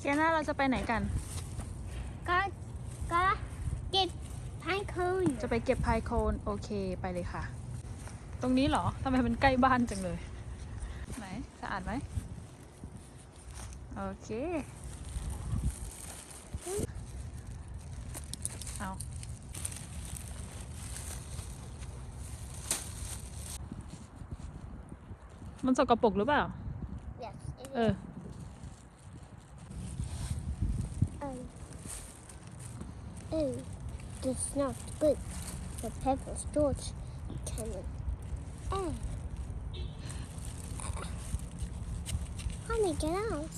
เกียน่าเราจะไปไหนกัน ก็ก็เก็บพายคืนจะไปเก็บพายโคนโอเคไปเลยค่ะ ตรงนี้เหรอทำไมมันใกล้บ้านจังเลยไหนสะอาดไหมโอเคเอามันสกปรกหรือเปล่า yes it เออ is. Oh. Oh, that's not good. The pepper storage cannon. Oh. Honey, get out.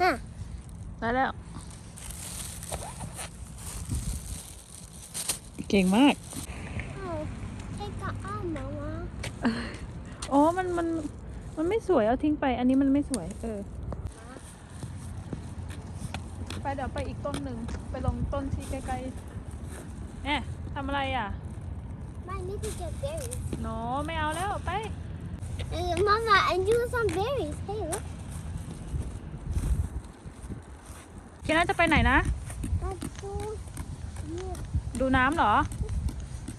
Huh. ได้แล้ว เก่งมาก Oh, take that out, Mama. อ๋อ มัน มัน มันไม่สวย เอาทิ้งไป อันนี้มันไม่สวย เออ ไปเดี๋ยวไปอีกต้นหนึ่งไปลงต้นที่ใกล้ๆแน่ทำอะไรอะ I need to get berries. โนไม่เอาแล้วไป Uh, Mama, I do some berries. Hey, look. เคนน่าจะไปไหนนะ That's so yeah. ดูน้ำเหรอ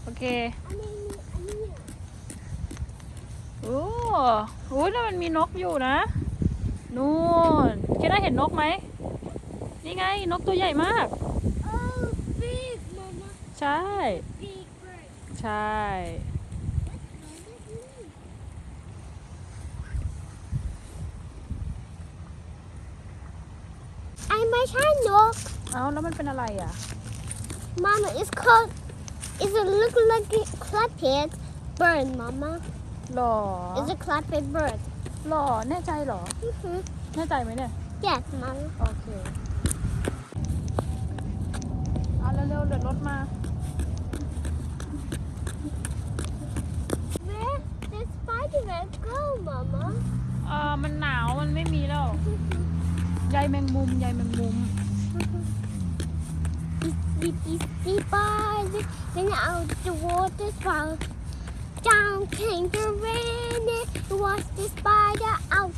โอเค I mean, I mean, โอ้โหนั่นมันมีนกอยู่นะ นู่นเคนน่าเห็นนกไหม นี่ไงนกตัวใหญ่มาก oh, big, Mama. ใช่ Big bird. ใช่ I might try look. เอาแล้วมันเป็นอะไรอะ Mama, it's called. It's a look like a clapped bird, Mama. หล่อ It's a clapped bird. หล่อแน่ใจเหรอ Mm-hmm. แน่ใจไหมเนี่ย Yes, Mama. โอเค ถมา Where did Spider-Man go, Mama? เออมันหนาว มันไม่มีแล้ว ใยแมงมุม ใยแมงมุม Sleepy, spider, then out the water fall. Down came the rain, and was the spider out.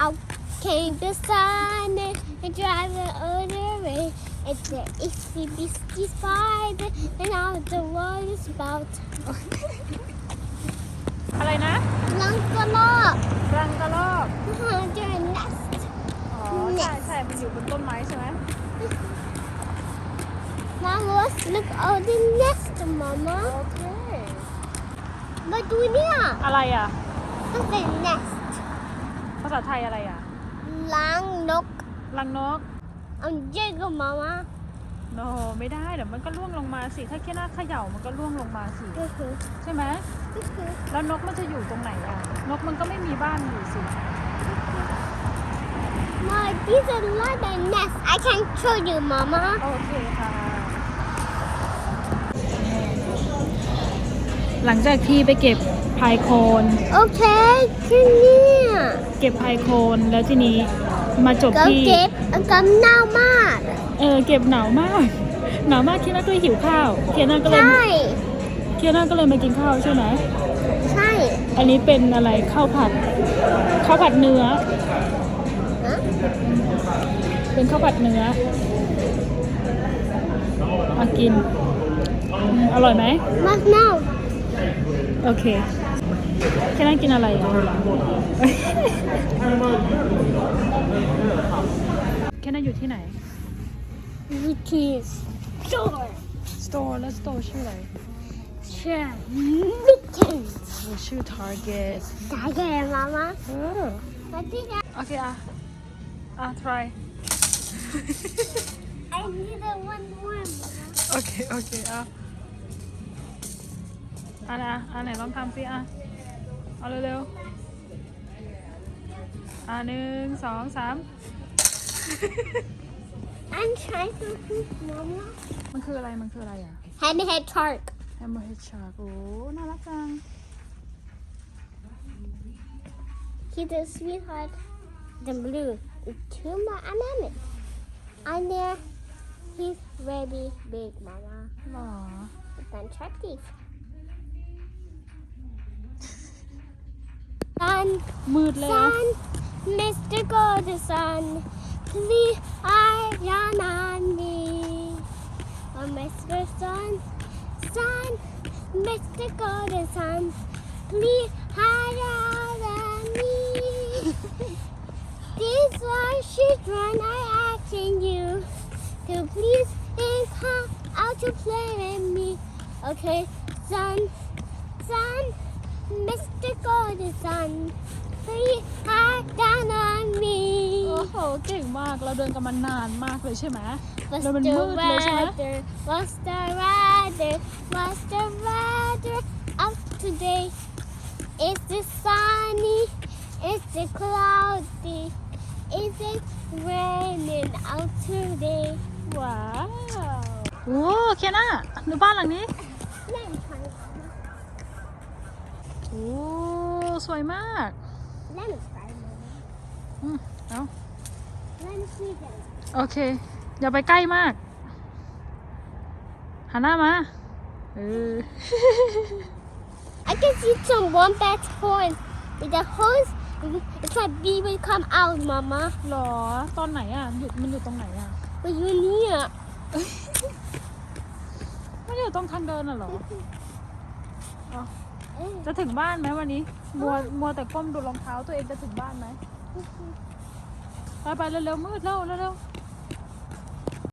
Out came the sun, and driving all the way. And the itsy bitsy spider, and out the water spout. อะไรนะ Long the log, รังกระรอก the nest. อ๋อ ใช่ใช่มันอยู่บนต้นไม้ใช่ไหม Mama, let's look at the nest, Mama. โอเค มาดูเนี่ยอะไรอะมันเป็น nest ภาษาไทยอะไรอะ ล้างนก รังนก เอาเจ๊กับมามาโนไม่ได้เดี๋ยวมันก็ร่วงลงมาสิ ถ้าแค่หน้าเขย่ามันก็ร่วงลงมาสิ ก็คือใช่ไหม ก็คือแล้วนกมันจะอยู่ตรงไหนอะ นกมันก็ไม่มีบ้านอยู่สิ มา these are not the nest I can show you mama โอเคค่ะ หลังจากที่ไปเก็บพายโคน โอเคคือเนี่ย เก็บพายโคนแล้วทีนี้ มาจบก็ที่ เก็บกำเน่ามากเออเก็บหนาวมาก หนาวมากเคียน่าก็เลยหิวข้าวเคียน่าก็เลยใช่เคียน่าก็เลยมากินข้าวใช่ไหมใช่อันนี้เป็นอะไรข้าวผัดข้าวผัดเนื้อ ฮะเป็นข้าวผัดเนื้อมากินอืมอร่อยไหม มากเน่า โอเค แค่นั่งกินอะไรอะแค่นั่งอยู่ที่ไหน which is store store แล้ว store ชื่ออะไร sure mittens โอ้ชื่อ Target ได้แก่มามาเออมาที่ไหนโอเคอะ อะ try I need a one more โอเค โอเค อะ อะนะอะไหนลองทำสิอะ เอาเร็วๆ อ่ะหนึ่งสองสาม I'm trying to feed mama มันคืออะไร มันคืออะไรอ่ะ Hammerhead shark Hammerhead Shark โอ้ น่ารักจัง He's a sweetheart. The blue is two more ananas. And there, he's very big, Mama. หรอ It's attractive. Sun, มืดเลยอ่ะ sun, Mr. Golden Sun, please eye down on me. Oh, Mr. Sun, Sun, Mr. Golden Sun, please hide out on me. These are children are asking you to please and come out to play with me. Okay, Sun, Sun, Mr. Golden Sun, please hide down on me. โอ้โห เก่งมาก เราเดินกันมานานมากเลยใช่ไหม What's แล้วมัน the มืดเลยใช่ไหม weather? What's the weather? What's the weather out today? Is it sunny? Is it cloudy? Is it raining out today? ว้าว โอ้ เคนน่าดูบ้านหลังนี้ Let me try. โอ้สวยมาก Let me try. อืมเอา Let me see them. โอเค อย่าไปใกล้มาก หันหน้ามา เออ I can see some wombat's horns. With the horns, it's like bee will come out, Mama. หรอ ตอนไหนอะ อยู่มันอยู่ตรงไหนอะ But you here. ไม่ได้อยู่ตรงทางเดินอะเหรอ จะถึงบ้านไหมวันนี้ มัวมัวแต่ก้มดูรองเท้าตัวเองจะถึงบ้านไหม ไปไปเร็วๆมืดเร็วเร็วๆ